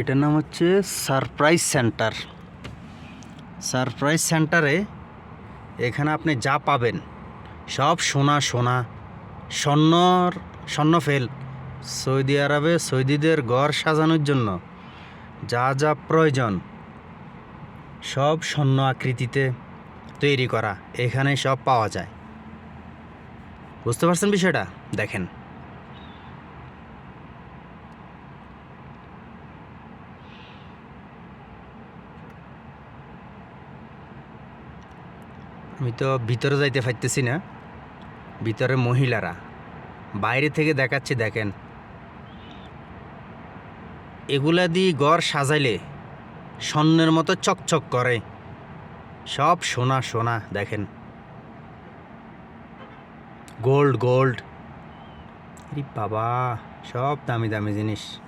এটার নাম হচ্ছে সারপ্রাইজ সেন্টার। সারপ্রাইজ সেন্টারে এখানে আপনি যা পাবেন, সব সোনা সোনা, স্বর্ণর স্বর্ণ ফেল সৌদি আরবে সৌদিদের ঘর সাজানোর জন্য যা যা প্রয়োজন, সব স্বর্ণ আকৃতিতে তৈরি করা এখানে সব পাওয়া যায়। বুঝতে পারছেন বিষয়টা? দেখেন। আমি তো ভিতরে যাইতে পারতেছি না। ভিতরে মহিলারা। বাইরে থেকে দেখাচ্ছি, দেখেন। এগুলা দিয়ে গড় সাজাইলে স্বর্ণের মতো চকচক করে। সব সোনা সোনা, দেখেন। Gold gold. বাবা, সব দামি দামি জিনিস।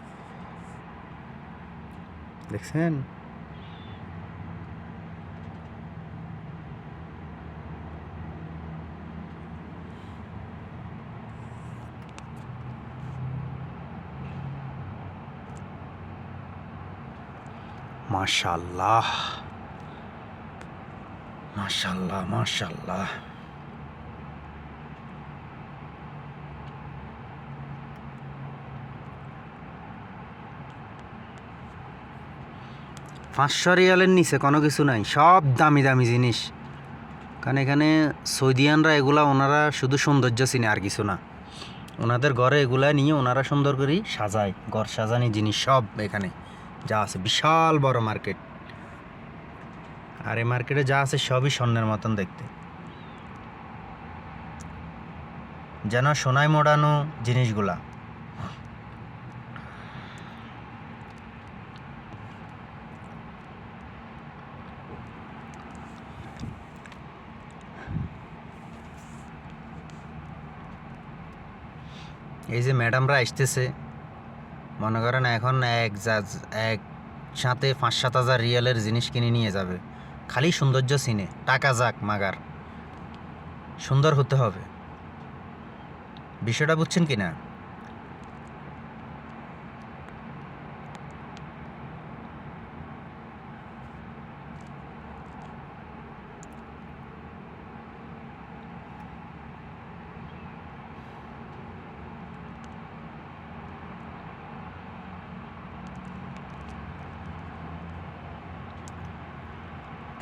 দেখছেন? মাশাল্লাহ। মাশাল্লাহ মাশাল্লাহ। পাঁচশো রিয়ালের নিচে কোনো কিছু নাই, সব দামি দামি জিনিস। কারণ এখানে সৌদিয়ানরা এগুলা ওনারা শুধু সৌন্দর্য চিনে আর কিছু না। ওনাদের ঘরে এগুলা নিয়ে ওনারা সুন্দর করে সাজায়, ঘর সাজানি জিনিস সব এখানে। যা আছে, বিশাল বড় মার্কেট আর এই মার্কেটে যা আছে, সবই স্বর্ণের মতন দেখতে। যেন সোনায় মোড়ানো জিনিসগুলা। এই যে ম্যাডামরা আসতেছে। মনে করেন এখন এক যা- এক সাথে পাঁচ সাত হাজার রিয়ালের জিনিস কিনে নিয়ে যাবে। খালি সৌন্দর্য সিনে, টাকা যাক মাগার। সুন্দর হতে হবে। বিষয়টা বুঝছেন কি না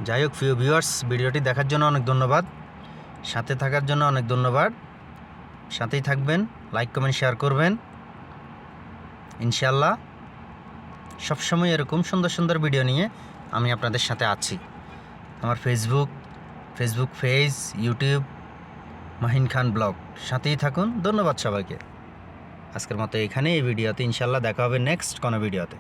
যাই হোক, প্রিয় ভিউয়ার্স ভিডিওটি দেখার জন্য অনেক ধন্যবাদ। সাথে থাকার জন্য অনেক ধন্যবাদ। সাথেই থাকবেন লাইক কমেন্ট শেয়ার করবেন। ইনশাল্লাহ সবসময় এরকম সুন্দর সুন্দর ভিডিও নিয়ে আমি আপনাদের সাথে আছি। আমার Facebook Facebook page YouTube Mahin Khan vlog সাথেই থাকুন, ধন্যবাদ সবাইকে। আজকের মতো এখানে এই ভিডিওতে ইনশাল্লাহ দেখা হবে নেক্সট কোনো ভিডিওতে